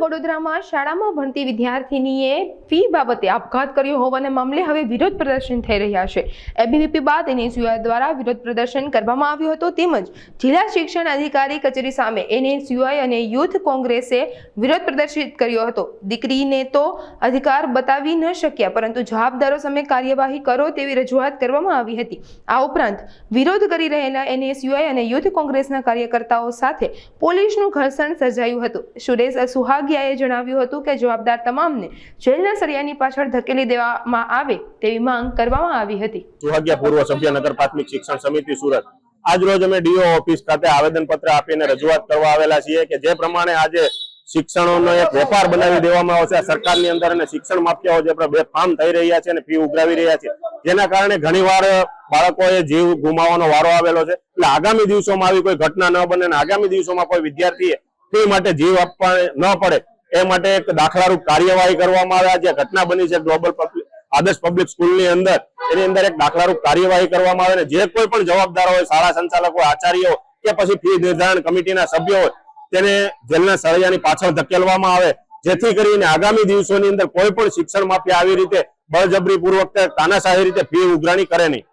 વડોદરામાં શાળામાં ભણતી વિદ્યાર્થીનીએ ફી બાબતે આપઘાત કર્યો હોવાના મામલે હવે વિરોધ પ્રદર્શન થઈ રહ્યા છે. એબીવીપી બાદ એનએસયુઆઈ દ્વારા વિરોધ પ્રદર્શન કરવામાં આવ્યું હતું. તેમજ જિલ્લા શિક્ષણ અધિકારી કચેરી સામે એનએસયુઆઈ અને યુથ કોંગ્રેસે વિરોધ પ્રદર્શિત કર્યો હતો. દીકરીને તો અધિકાર બતાવી ન શક્યા, પરંતુ જવાબદારો સામે કાર્યવાહી કરો તેવી રજૂઆત કરવામાં આવી હતી. આ ઉપરાંત વિરોધ કરી રહેલા એનએસયુઆઈ અને યુથ કોંગ્રેસના કાર્યકર્તાઓ સાથે પોલીસનું ઘર્ષણ સર્જાયું હતું. સુરેશ સુહાગિયાએ જણાવ્યું હતું કે જવાબદાર તમામને જેલના સળિયાની પાછળ ધકેલી દેવામાં આવે તેવી માંગ કરવામાં આવી હતી. સુહાગિયા પૂર્વ સભ્ય નગર પ્રાથમિક શિક્ષણ સમિતિ સુરત. આજ રોજ અમે ડીઓ ઓફિસ ખાતે આવેદન આપીને રજૂઆત કરવા આવેલા છીએ કે જે પ્રમાણે આજે શિક્ષણનો એક વેપાર બનાવી દેવામાં આવશે. સરકારની અંદર અને શિક્ષણ માફિયાઓ જે બે ફાર્મ થઈ રહ્યા છે અને ફી ઉઘરાવી રહ્યા છે. જેના કારણે ઘણીવાર બાળકોએ જીવ ગુમાવવાનો વારો આવેલો છે. એટલે આગામી દિવસોમાં આવી કોઈ ઘટના ન બને અને આગામી દિવસોમાં કોઈ વિદ્યાર્થીએ ફી માટે જીવ આપવા ન પડે. એ માટે એક દાખલારૂપ કાર્યવાહી કરવામાં આવે જે ઘટના બની છે ગ્લોબલ આદર્શ પબ્લિક સ્કૂલની અંદર. એની અંદર એક દાખલારૂપ કાર્યવાહી કરવામાં આવે જે કોઈ પણ જવાબદાર હોય, શાળા સંચાલકો, આચાર્યો કે પછી ફી નિર્ધારણ કમિટીના સભ્યો હોય, તેને જેલના સળિયાની પાછળ ધકેલવામાં આવે. જેથી કરીને આગામી દિવસોની અંદર કોઈ પણ શિક્ષણ માફી આવી રીતે બળજબરી પૂર્વક તાનાશાહી રીતે ફી ઉઘરાણી કરે નહીં.